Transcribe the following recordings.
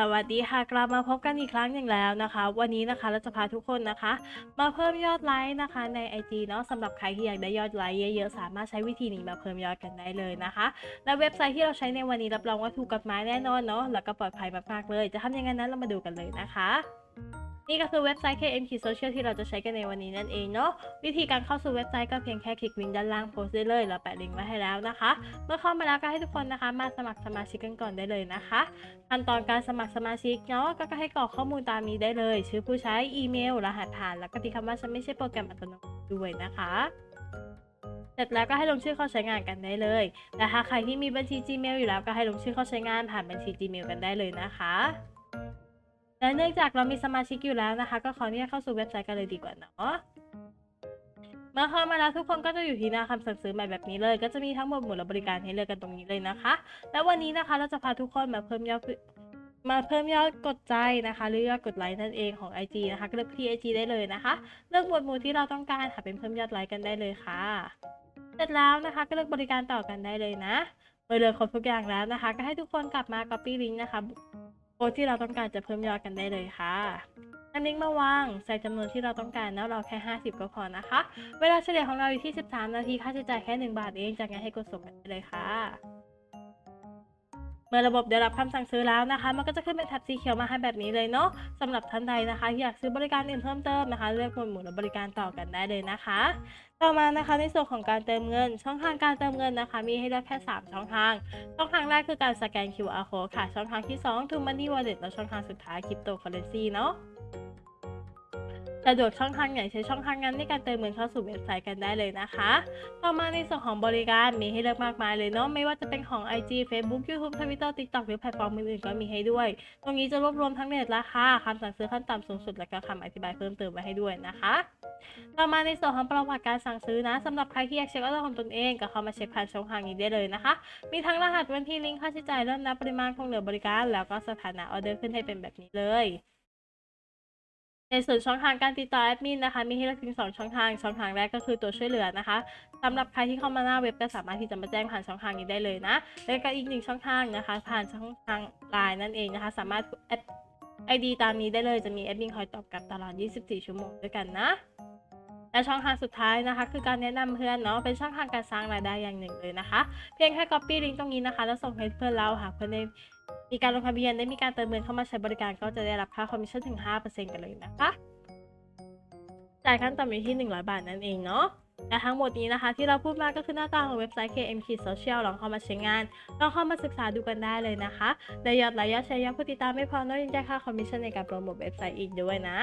สวัสดีค่ะกลับมาพบกันอีกครั้งหนึ่งแล้วนะคะ วันนี้นะคะเราจะพาทุกคนนะคะ มาเพิ่มยอดไลค์นะคะใน IG เนาะสำหรับใครที่อยากได้ยอดไลค์เยอะๆสามารถใช้วิธีนี้มาเพิ่มยอดกันได้เลยนะคะ และเว็บไซต์ที่เราใช้ในวันนี้รับรองว่าถูกกฎหมายแน่นอนเนาะแล้วก็ปลอดภัยมากๆเลย จะทำยังไงนั้นเรามาดูกันเลยนะคะ นี่ก็คือเว็บไซต์ KM Social ที่เราจะใช้กันในวันนี้นั่นเองเนาะวิธีการเข้าสู่เว็บไซต์ก็เพียงแค่คลิกลิงก์ด้านล่างโพสต์ได้เลยเราแปะลิงก์ไว้ให้แล้วนะคะ เมื่อเข้ามาแล้วก็ให้ทุกคนนะคะ มาสมัครสมาชิกกันก่อนได้เลยนะคะขั้นตอนการสมัครสมาชิกเนาะก็ให้กรอกข้อมูลตามนี้ได้เลย ชื่อผู้ใช้อีเมล รหัสผ่าน แล้วก็ที่คำว่าฉันไม่ใช่โปรแกรมอัตโนมัติด้วยนะคะเสร็จแล้วก็ให้ลงชื่อเข้าใช้งานกันได้เลย แต่ถ้าใครที่มีบัญชี Gmail อยู่แล้วก็ให้ลงชื่อเข้าใช้งานผ่านบัญชี Gmail กันได้เลยนะคะ และเนื่องจากเรามีสมาชิกอยู่แล้วนะคะ ก็ขออนุญาตเข้าสู่เว็บไซต์กันเลยดีกว่าเนาะเมื่อเข้ามาแล้วทุกคนก็จะอยู่ที่หน้าคำสั่งซื้อใหม่แบบนี้เลย ก็จะมีทั้งหมดหมดและบริการให้เลือกกันตรงนี้เลยนะคะ แล้ววันนี้นะคะเราจะพาทุกคนมาเพิ่มยอดมาเพิ่มยอดกดใจนะคะหรือยอดกดไลค์นั่นเองของ IG นะคะเลือกที่ IG ได้เลยนะคะ เลือกหมวดหมู่ที่เราต้องการค่ะเป็นเพิ่มยอดไลค์กันได้เลยค่ะ เสร็จแล้วนะคะก็เลือกบริการต่อกันได้เลยนะเมื่อเลือกครบทุกอย่างแล้วนะคะ ก็ให้ทุกคนกลับมา copy link นะคะ โค้ดที่เราต้องการจะเพิ่มยอดกันได้เลยค่ะนำลิงก์มาวางใส่จำนวนที่เราต้องการแล้วเราแค่ 50 ก็พอนะคะ เวลาเฉลี่ยของเราอยู่ที่ 13 นาทีค่าใช้จ่ายแค่ 1 บาทเองจากนั้นให้กดส่งกันได้เลยค่ะ มื่อระบบได้รับคำสั่งซื้อแล้วนะคะ มันก็จะขึ้นเป็นแท็บสีเขียวมาให้แบบนี้เลยเนาะสำหรับท่านใดนะคะที่อยากซื้อบริการอื่นเพิ่มเติมนะคะเลือกหมวดหมู่และบริการต่อกันได้เลยนะคะ ต่อมานะคะในส่วนของการเติมเงิน ช่องทางการเติมเงินนะคะ มีให้เลือกแค่ 3 ช่องทาง ช่องทางแรกคือการสแกน QR code ค่ะ ช่องทางที่ 2 True Money Wallet และช่องทางสุดท้าย Cryptocurrency เนาะ สะดวกช่องทางไหนใช้ช่องทางนั้นในการเติมเงินเข้าสู่เว็บไซต์กันได้เลยนะคะ ต่อมาในส่วนของบริการมีให้เลือกมากมายเลยเนาะไม่ว่าจะเป็นของ IG Facebook YouTube Twitter TikTok หรือแพลตฟอร์มอื่นๆก็มีให้ด้วย ตรงนี้จะรวบรวมทั้งเน็ตราคาคำสั่งซื้อขั้นต่ำสูงสุดและก็คำอธิบายเพิ่มเติมไว้ให้ด้วยนะคะ ต่อมาในส่วนของประวัติการสั่งซื้อนะสำหรับใครที่อยากเช็คออเดอร์ของตนเองก็เข้ามาเช็คผ่านช่องทางนี้ได้เลยนะคะ มีทั้งรหัสวันที่ลิงก์ค่าใช้จ่ายเริ่มนับปริมาณของเหลือบริการ แล้วก็สถานะออเดอร์ขึ้นให้เป็นแบบนี้เลย ในส่วนช่องทางการติดต่อแอดมินนะคะ มีให้เลือกถึง 2 ช่องทาง ช่องทางแรกก็คือตัวช่วยเหลือนะคะสำหรับใครที่เข้ามาหน้าเว็บก็สามารถที่จะมาแจ้งผ่านช่องทางนี้ได้เลยนะ แล้วก็อีกหนึ่งช่องทางนะคะ ผ่านช่องทางไลน์นั่นเองนะคะ สามารถแอดไอดีตามนี้ได้เลยจะมีแอดมินคอยตอบกลับตลอด 24 ชั่วโมงด้วยกันนะ และช่องทางสุดท้ายนะคะ คือการแนะนำเพื่อนเนาะเป็นช่องทางการสร้างรายได้อย่างหนึ่งเลยนะคะ เพียงแค่ copy ลิงก์ตรงนี้นะคะ แล้วส่งให้เพื่อนเราหากเพื่อนได้มีการลงทะเบียนได้มีการเติมเงินเข้ามาใช้บริการก็จะได้รับค่าคอมมิชชั่นถึง 5%กันเลยนะคะ จ่ายขั้นต่ำอยู่ที่ 100 บาทนั่นเองเนาะ และทั้งหมดนี้นะคะที่เราพูดมาก็คือหน้าตาของเว็บไซต์ KMK Social ลองเข้ามาใช้งาน ลองเข้ามาศึกษาดูกันได้เลยนะคะได้ยอดไลค์ยอดแชร์ยอดผู้ติดตามไม่พอเนอะยังได้ค่าคอมมิชชั่นในการโปรโมทเว็บไซต์อีกด้วยนะ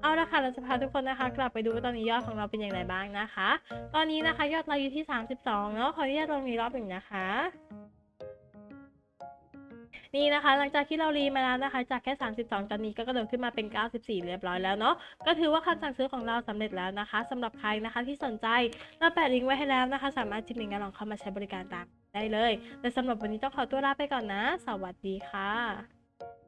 เอาละค่ะเราจะพาทุกคนนะคะ กลับไปดูว่าตอนนี้ยอดของเราเป็นอย่างไรบ้างนะคะ ตอนนี้นะคะยอดเราอยู่ที่ 32เนาะขออนุญาตลงนี้รอบหนึ่งนะคะ นี่นะคะ หลังจากที่เรารีมาแล้วนะคะ จากแค่ 32 ตอนนี้ก็กระโดดขึ้นมาเป็น 94 เรียบร้อยแล้วเนาะก็ถือว่าคำสั่งซื้อของเราสำเร็จแล้วนะคะสำหรับใครนะคะที่สนใจเราแปะลิงก์ไว้ให้แล้วนะคะ สามารถจิ้มลิงก์ลองเข้ามาใช้บริการตามได้เลย แต่สำหรับวันนี้ต้องขอตัวลาไปก่อนนะ สวัสดีค่ะ